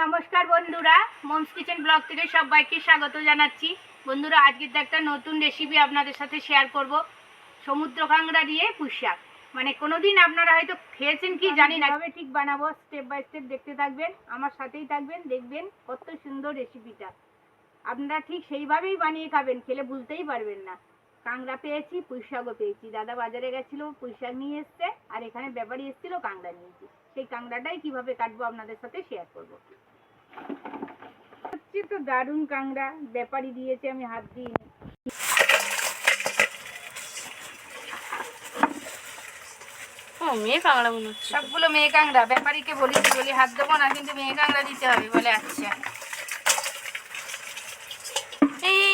নমস্কার বন্ধুরা moms kitchen blog থেকে সবাইকে স্বাগত জানাচ্ছি। বন্ধুরা আজকে তো একটা নতুন রেসিপি আপনাদের সাথে শেয়ার করব। সমুদ্র কাঁকড়া দিয়ে পুঁশাক মানে কোনোদিন আপনারা হয়তো খেয়েছেন কি জানি না। তবে ঠিক বানাবো স্টেপ বাই স্টেপ দেখতে থাকবেন আমার সাথেই থাকবেন দেখবেন কত সুন্দর রেসিপিটা আপনারা ঠিক সেইভাবেই বানিয়ে খাবেন খেলে বুঝতেই পারবেন না। কাংড়া পেয়েছি পুঁইশাকও পেয়েছি। দাদা বাজারে গেছিল পুঁইশাক নিয়ে এসছে আর এখানে ব্যাপারী এসেছিল কাংড়া নিয়েছি সেই কাংড়াটাই কীভাবে কাটবো আপনাদের সাথে শেয়ার করব। হচ্ছে তো দারুণ কাংড়া ব্যাপারী দিয়েছে আমি হাত ও মেয়ে কাংড়া হচ্ছে। সবগুলো মেয়ে কাংড়া ব্যাপারীকে বলেছি বলি হাত দেবো না কিন্তু মেয়ে কাঁকড়া দিতে হবে বলে আচ্ছা এই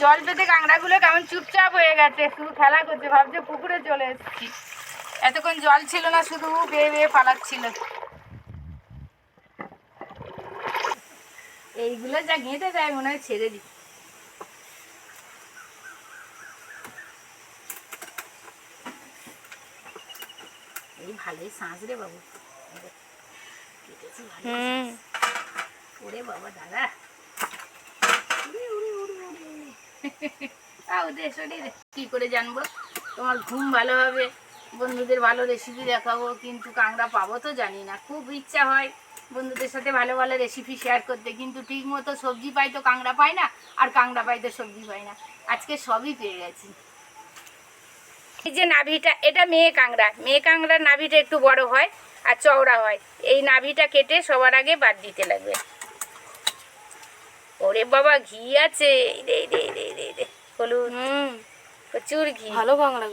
জল পেতে কাঁকড়াগুলো কেমন চুপচাপ হয়ে গেছে, শুধু খেলা করছে, ভাবছে পুকুরে চলে এসেছি। এতক্ষণ জল ছিল না, শুধু বেয়ে বেয়ে পালাচ্ছিল। এইগুলো যা ঘেঁটে যায় মনে হয় ছেড়ে দিই এই ভালোই সাঁজ রে বাবু কেটেছি ওরে বাবা দাদা। উড়ে, উড়ে, উড়ে, উড়ে। তাও দে শরীরে কি করে জানব? তোমার ঘুম ভালো হবে বন্ধুদের ভালো রেসিপি দেখাবো কিন্তু কাঁকড়া পাবো তো জানি না। খুব ইচ্ছা হয় বন্ধুদের সাথে ভালো ভালো রেসিপি শেয়ার করতে কিন্তু ঠিক মতো সবজি পাই তো কাঁকড়া পাই না আর কাঁকড়া পাই তো সবজি পাই না। আজকে সবই পেয়ে গেছি। এই যে নাভিটা এটা মেয়ে কাঁকড়া। মেয়ে কাঁকড়ার নাভিটা একটু বড় হয় আর চওড়া হয়। এই নাভিটা কেটে সবার আগে বাদ দিতে লাগবে। ওরে বাবা ঘি আছে। রে রে রে রে রে। হলুদ। হুম। প্রচুর ঘি। ভালো কাংড়া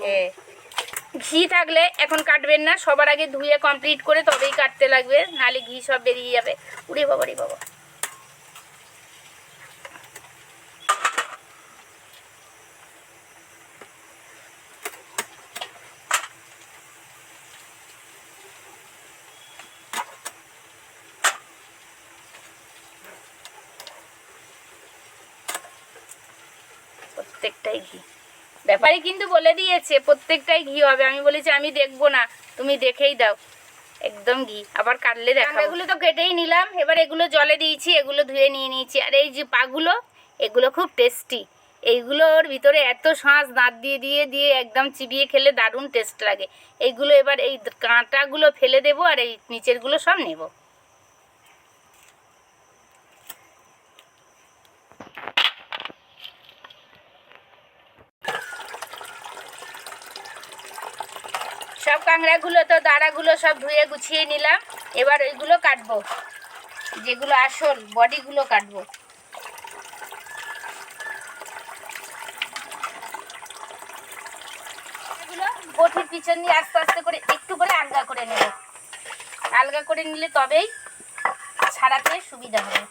ঘি থাকলে এখন কাটবেন না সবার আগে ধুয়ে কমপ্লিট করে তবেই কাটতে লাগবে নাহলে ঘি সব বেরিয়ে যাবে। উড়ে বাবা রে বাবা প্রত্যেকটাই ঘি ব্যাপারী কিন্তু বলে দিয়েছে, প্রত্যেকটাই ঘি হবে। আমি বলেছি, আমি দেখব না, তুমি দেখেই দাও। একদম ঘি। আবার কাটলে দেখো এগুলো তো কেটেই নিলাম। এবার এগুলো জলে দিয়েছি, এগুলো ধুয়ে নিয়ে নিয়েছি। আর এই যে পাগুলো, এগুলো খুব টেস্টি এইগুলোর ভিতরে এত শাঁস, দাঁত দিয়ে দিয়ে দিয়ে একদম চিবিয়ে খেলে দারুণ টেস্ট লাগে। এইগুলো এবার এই কাঁটাগুলো ফেলে দেবো আর এই নিচেরগুলো সব নেব। কাঁকড়াগুলো তো দাঁড়াগুলো সব ধুয়ে গুছিয়ে নিলাম। এবার ওইগুলো কাটবো। যেগুলো আসল বডিগুলো কাটবো। বটির পিছন দিয়ে আস্তে আস্তে করে একটু করে আলগা করে নেব। আলগা করে নিলে তবেই ছাড়াতে সুবিধা হবে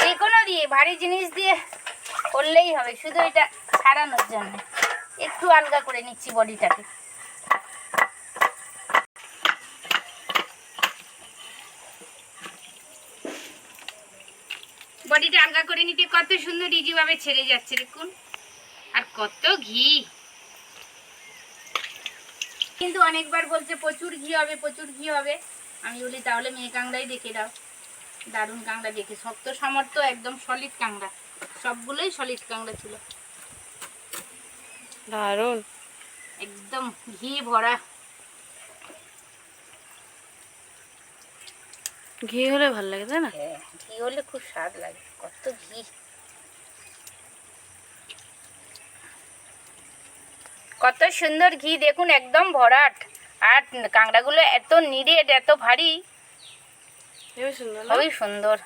যে কোনো দিয়ে ভারী জিনিস দিয়ে করলেই হবে, শুধু এটা সারানোর জন্য। একটু আলগা করে নিচ্ছি বডিটাকে। বডিটা আলগা করে নিতে কত সুন্দর ইজিভাবে ছেড়ে যাচ্ছে, দেখুন। আর কত ঘি। কিন্তু অনেকবার বলছে, প্রচুর ঘি হবে, প্রচুর ঘি হবে। আমি বলি, তাহলে মেয়ে কাংড়াই দেখে দাও। দারুণ কাঁকড়া দেখে। শক্ত সামর্থ্য একদম সলিড কাঁকড়া। সবগুলোই সলিড কাঁকড়া ছিল। দারুণ। একদম ঘি ভরা। ঘি হলে ভালো লাগে তাই না? হ্যাঁ ঘি হলে খুব স্বাদ লাগে কত ঘি। কত সুন্দর ঘি দেখুন একদম ভরাট। আর কাঁকড়াগুলো এত নিরেট এত ভারী। খুবই সুন্দর।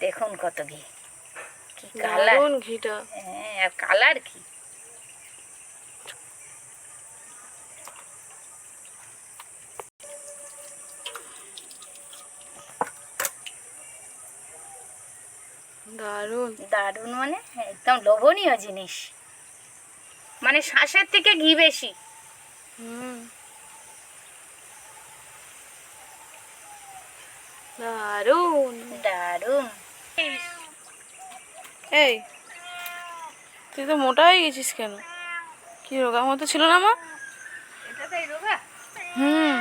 দেখুন কত ঘি। কি কালার ঘিটা। হ্যাঁ আর কালার কি? দারুণ। দারুণ মানে একদম লোভনীয় জিনিস। মানে শ্বাসের থেকে ঘি বেশি। হুম। দারুণ। দারুণ। এই তুই তো মোটা হয়ে গেছিস কেন? কি রোগা মতো ছিল না মা? রোগা? হুম।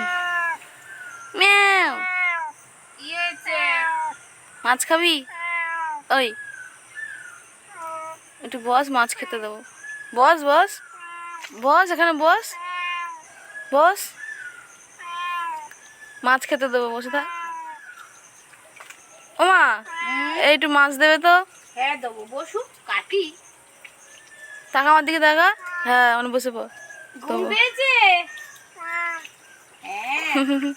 ম্যাও। মাছ খাবি? ওই। একটু বস মাছ খেতে দেবো। বস বস। বস এখানে বস। বস। মাছ খেতে দেবো বসে থাক। ও মা একটু মাছ দেবে তো। হ্যাঁ দেবো। বসু কাটি টাকা আমার দিকে টাকা হ্যাঁ মানে বসে পড়।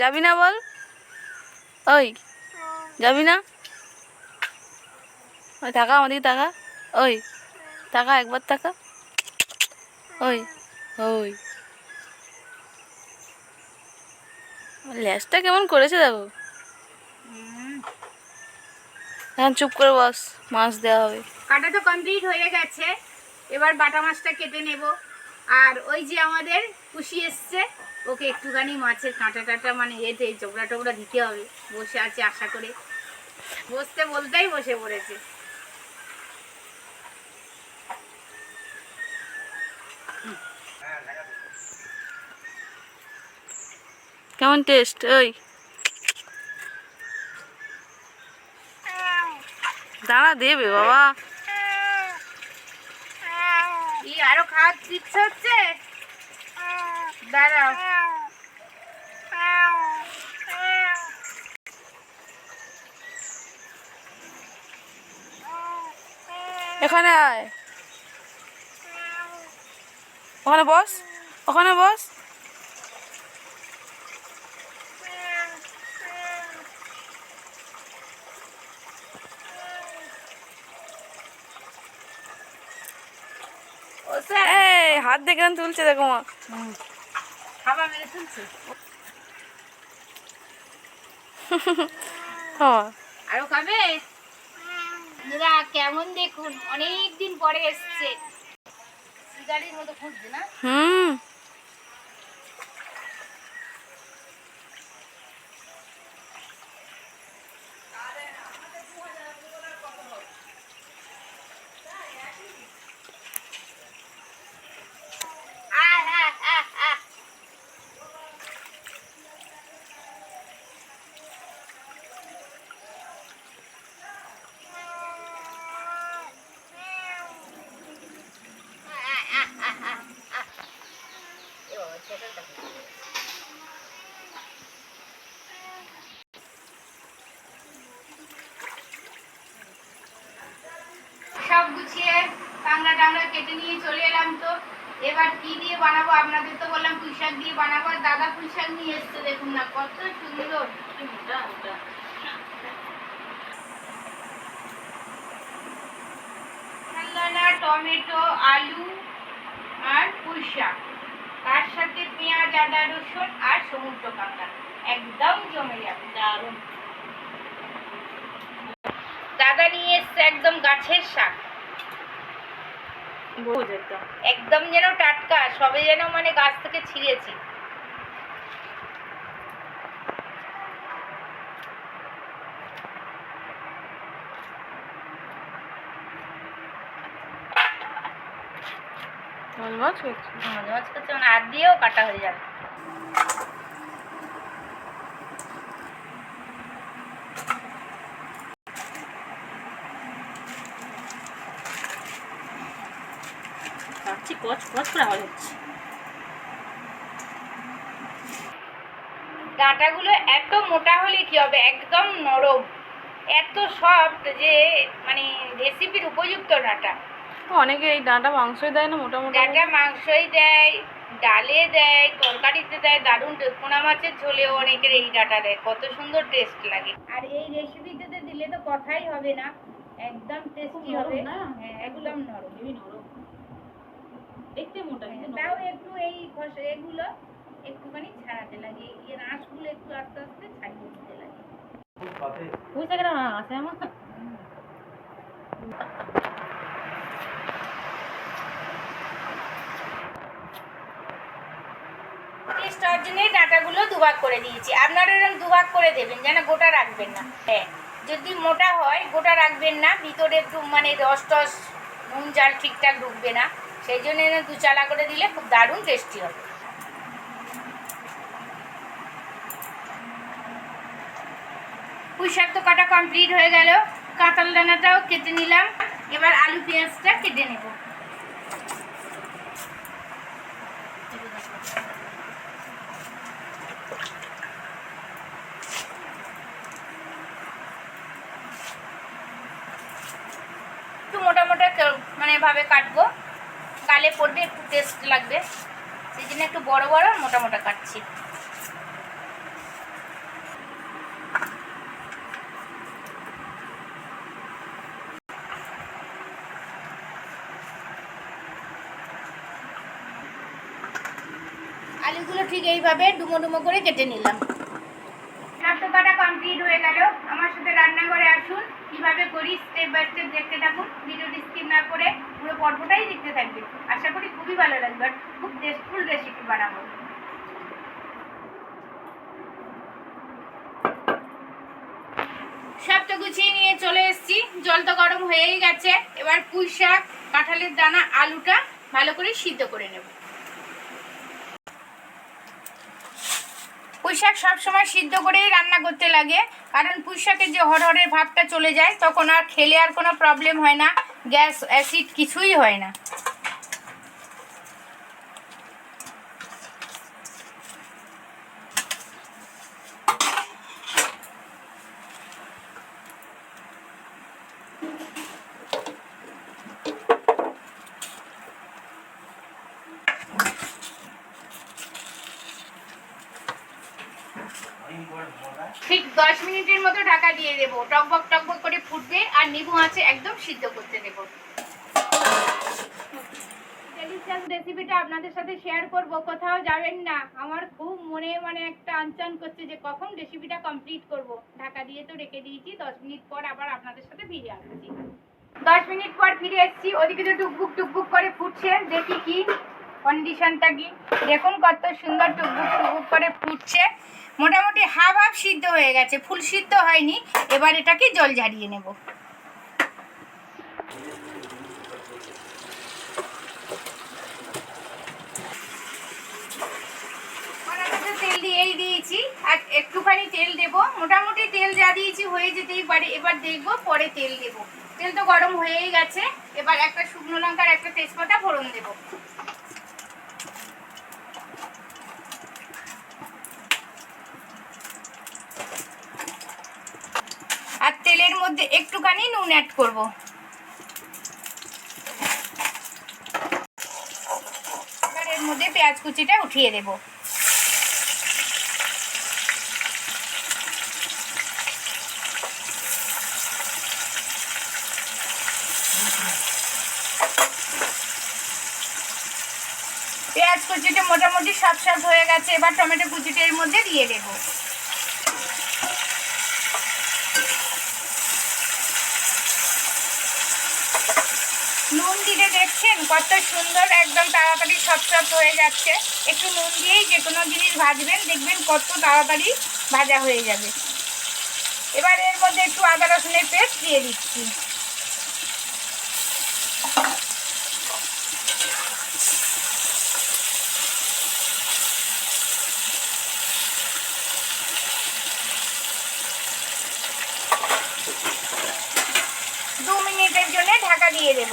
যাবি না বল? ওই যাবি না? ওই টাকা আমার দিকে টাকা ওই, টাকা, একবার টাকা? ওই ওই। ল্যাসটা কেমন করেছে দেখো। এখন চুপ করে বস, মাছ দেওয়া হবে। কাটা তো কমপ্লিট হয়ে গেছে। এবার বাটা মাছটা কেটে নেব। আর ওই যে আমাদের খুশি এসছে, ওকে একটুখানি মাছের কাঁটা টাটা মানে এতে চোপড়া টোপড়া দিতে হবে। বসে আছে আশা করে। বসতে বলতেই বসে পড়েছে। কেমন টেস্ট? ওই। দাঁড়া দেবে বাবা। আরও খাওয়ার ইচ্ছা হচ্ছে? দাঁড়াও। এখানে আয়। ওখানে বস ওখানে বস। এই হাত দেখে তুলছে দেখো মা। খাবার মেরে তুলছে? হ্যাঁ। আরও খাবে? কেমন দেখুন অনেক দিন পরে এসছে সিগারের মতো খুঁজছে না হুম আহ, আহ, আহ, আহ। এ বাবা, ছেলেটা কোথায়? সব গুছিয়ে কাংড়া টাংড়া কেটে নিয়ে চলে এলাম তো এবার কি দিয়ে বানাবো? আপনাদের তো বললাম পুঁই শাক দিয়ে বানাবো, আর দাদা পুঁই শাক নিয়ে এসছে, দেখুন না, কত সুন্দর। টমেটো, আলু, আর পুঁই শাক। তার সাথে পেঁয়াজ, আদা, রসুন আর সমুদ্র কাঁকড়া একদম জমে যাবে, দারুণ। দাদা নিয়ে এসছে একদম গাছের শাক। একদম যেন টাটকা সবে যেন মানে গাছ থেকে ছিঁড়েছি। আর করছি করছে মানে হাত দিয়েও কাটা হয়ে যাবে। কচ কচ করে আওয়াজ হচ্ছে। ডাঁটাগুলো এত মোটা হলে কি হবে? একদম নরম। এত সফট যে মানে রেসিপির উপযুক্ত ডাঁটা। অনেকে এই ডাঁটা মাংসই দেয় না মোটামুটি। ডাঁটা মাংসই দেয় ডালে দেয় তরকারিতে দেয় দারুণ পোনা মাছের ঝোলেও অনেকের এই ডাঁটা দেয়। কত সুন্দর টেস্ট লাগে। আর এই রেসিপিতে দিলে তো কথাই হবে না। একদম টেস্টি হবে। হ্যাঁ একদম নরম। দেখতে মোটা হ্যাঁ, তাও একটু এই খস- এগুলো একটুখানি ছাড়াতে লাগে। এর আঁশগুলো একটু আস্তে আস্তে ছাড়িয়ে দিতে লাগে। পুঁই শাকের আছে আমার টেস্টার জন্য ডাঁটাগুলো দুভাগ করে দিয়েছি। আপনারা এরকম দুভাগ করে দেবেন যেন গোটা রাখবেন না। হ্যাঁ যদি মোটা হয় গোটা রাখবেন না। ভিতরে একটু মানে রস টস নুন জাল ঠিকঠাক ঢুকবে না। সেই জন্য এরকম দু চালা করে দিলে খুব দারুণ টেস্টি হবে। পুঁই শাক তো কাটা কমপ্লিট হয়ে গেল। কাঁতাল দানাটাও কেটে নিলাম। এবার আলু পেঁয়াজটা কেটে নেব। একটু মোটা মোটা মানে ভাবে কাটবো। গালে পড়বে একটু টেস্ট লাগবে। সেই জন্য একটু বড় বড় মোটা মোটা কাটছি। আলুগুলো ঠিক এইভাবে ডুমো ডুমো করে কেটে নিলাম। তো কাটা কমপ্লিট হয়ে গেল। আমার সাথে রান্নাঘরে আসুন। কীভাবে করি স্টেপ বাই স্টেপ দেখতে থাকুন। ভিডিওটি স্কিপ না করে পুরো পর্বটাই দেখতে থাকবে। আশা করি খুবই ভালো লাগবে, আর খুব টেস্টফুল রেসিপি বানাবো। সব তো গুছিয়ে নিয়ে চলে জল তো গরম হয়েই গেছে। এবার পুঁই শাক, কাঁঠালের দানা, আলুটা ভালো করে সিদ্ধ করে নেব। পুঁই শাক সবসময় সিদ্ধ করেই রান্না করতে লাগে। কারণ পুঁই শাকের যে হরহরের ভাবটা চলে যায়, তখন আর খেলে আর কোনো প্রবলেম হয় না। গ্যাস অ্যাসিড কিছুই হয় না। ঠিক দশ মিনিটের মতো ঢাকা দিয়ে দেবো। টকবক টকবক করে ফুটবে আর নিবু আছে একদম সিদ্ধ করতে দেবো। রেসিপিটা আপনাদের সাথে শেয়ার করব। কোথাও যাবেন না। আমার খুব মনে মানে একটা আনচান করছে যে কখন রেসিপিটা কমপ্লিট করব। ঢাকা দিয়ে তো রেখে দিয়েছি। দশ মিনিট পর আবার আপনাদের সাথে ফিরে আসছি। দশ মিনিট পর ফিরে এসেছি। ওদিকে তো টুকবুক টুকবুক করে ফুটছে, দেখি কি কন্ডিশনটা কি? দেখুন কত সুন্দর টুকবুক টুকবুক করে ফুটছে। মোটামুটি হাফ হাফ সিদ্ধ হয়ে গেছে, ফুল সিদ্ধ হয়নি। এবার এটাকে জল ঝারিয়ে নেব। তেল দিয়েই দিয়েছি, আর একটুখানি তেল দেব। মোটামুটি তেল যা দিয়েছি হয়ে যেতেই পারে। এবার দেখব, পরে তেল দেব। তেল তো গরম হয়েই গেছে। এবার একটা শুকনো লঙ্কার একটা তেজপাতা ফোড়ন দেবো আর তেলের মধ্যে একটুখানি নুন অ্যাড করব। এর মধ্যে পেঁয়াজ কুচিটা উঠিয়ে দেব। পেঁয়াজ কুচিটা মোটামুটি সব সব হয়ে গেছে, এবার টমেটো কুচিটা এর মধ্যে দিয়ে দেবো নুন দিলে দেখছেন কত সুন্দর, একদম তাড়াতাড়ি সব হয়ে যাচ্ছে। একটু নুন দিয়েই যে কোনো জিনিস ভাজবেন, দেখবেন কত তাড়াতাড়ি ভাজা হয়ে যাবে। এবার এর মধ্যে একটু আদা রসুনের পেস্ট দিয়ে দিচ্ছি। দু মিনিটের জন্য ঢাকা দিয়ে দেব।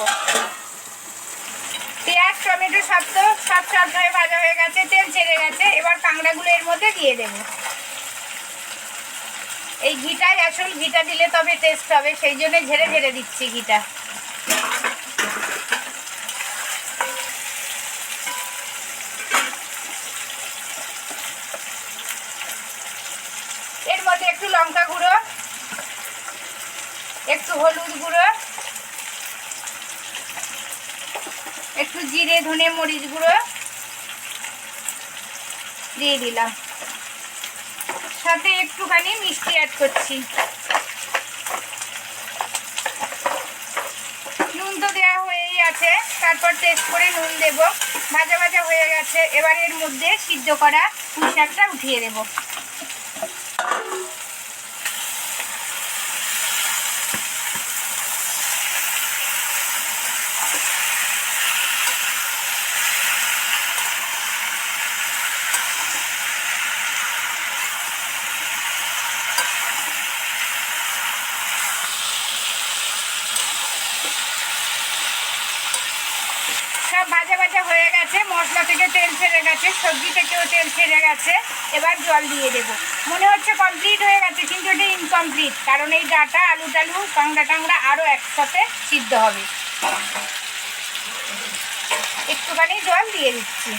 টমেটো সব তো সব সব ধরে ভাজা হয়ে গেছে, তেল ছেড়ে গেছে। এবার কাঁকড়াগুলো এর মধ্যে দিয়ে দেব। এই ঘিটায় আসল ঘিটা দিলে তবে টেস্ট হবে, সেই জন্য ঝেড়ে ঝেড়ে দিচ্ছি ঘিটা এর মধ্যে একটু লঙ্কা গুঁড়ো একটু হলুদ গুঁড়ো একটু জিরে ধনে মরিচ গুঁড়ো দিয়ে দিলাম। সাথে একটুখানি মিষ্টি অ্যাড করছি। নুন তো দেওয়া হয়েই আছে, তারপর টেস্ট করে নুন দেব। ভাজা ভাজা হয়ে গেছে, এবার এর মধ্যে সিদ্ধ করা পুঁই শাকটা উঠিয়ে দেবো। সব ভাজা ভাজা হয়ে গেছে, মশলা থেকে তেল ছেড়ে গেছে, সবজি থেকেও তেল ছেড়ে গেছে, এবার জল দিয়ে দেবো। মনে হচ্ছে কমপ্লিট হয়ে গেছে, কিন্তু এটা ইনকমপ্লিট কারণ এই ডাটা, আলু টালু কাংড়া টাংড়া আরও একসাথে সিদ্ধ হবে। একটুখানি জল দিয়ে দিচ্ছি।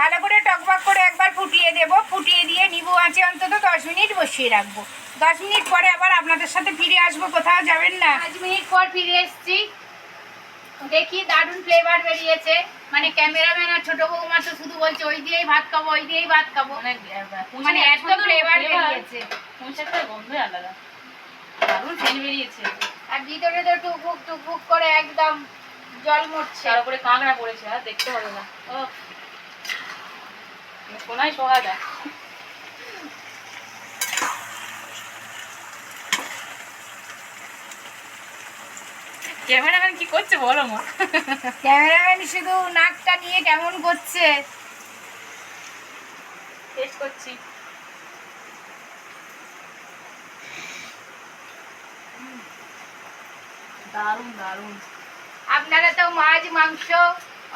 ভালো করে টকবক করে একবার ফুটিয়ে দেব। ফুটিয়ে দিয়ে নিবু আঁচে অন্তত দশ মিনিট বসিয়ে রাখব। দশ মিনিট পরে আবার আপনাদের সাথে ফিরে আসব কোথাও যাবেন না। পাঁচ মিনিট পর ফিরে এসেছি। দেখি দারুণ ফ্লেভার বেরিয়েছে। মানে ক্যামেরাম্যান আর ছোট বৌমা তো শুধু বলছে ওই দিয়েই ভাত খাব ওই দিয়েই ভাত খাব। মানে এত ফ্লেভার বেরিয়েছে। আলাদা। দারুণ বেরিয়েছে। আর ভিতরে তো টুকবুক টুকবুক করে একদম জল মরছে। তার উপরে কাঁকড়া পড়েছে আর দেখতে হবে না। ও কোনায় সোহাদা ক্যামেরাম্যান কি করছে বলো মা? ক্যামেরাম্যান শুধু নাকটা নিয়ে কেমন করছে? টেস্ট করছি। দারুণ দারুণ। আপনারা তো মাছ মাংস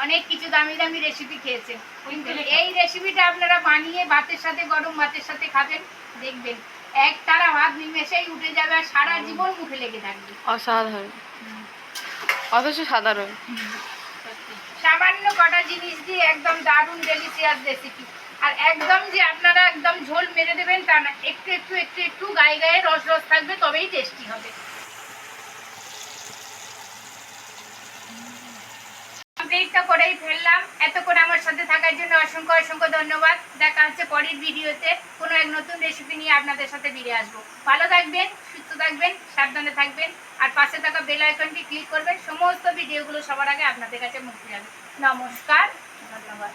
অনেক কিছু দামি দামি রেসিপি খেয়েছেন। কিন্তু এই রেসিপিটা আপনারা বানিয়ে ভাতের সাথে গরম ভাতের সাথে খাবেন দেখবেন। এক তারা ভাত নিমেষেই উঠে যাবে আর সারা জীবন মুখে লেগে থাকবে। অসাধারণ। অথচ সাধারণ। সামান্য কটা জিনিস দিয়ে একদম দারুণ ডেলিশিয়াস রেসিপি আর একদম যে আপনারা একদম ঝোল মেরে দেবেন তা না, একটু একটু একটু একটু গায়ে গায়ে রস রস থাকবে, তবেই টেস্টি হবে। কমপ্লিটটা করেই ফেললাম। এতক্ষণ আমার সাথে থাকার জন্য অসংখ্য অসংখ্য ধন্যবাদ। দেখা হচ্ছে পরের ভিডিওতে কোনো এক নতুন রেসিপি নিয়ে আপনাদের সাথে ফিরে আসব। ভালো থাকবেন, সুস্থ থাকবেন, সাবধানে থাকবেন, আর পাশে থাকা বেল আইকনটি ক্লিক করবেন। সমস্ত ভিডিওগুলো সবার আগে আপনাদের কাছে মুক্তি যাবে নমস্কার, ধন্যবাদ।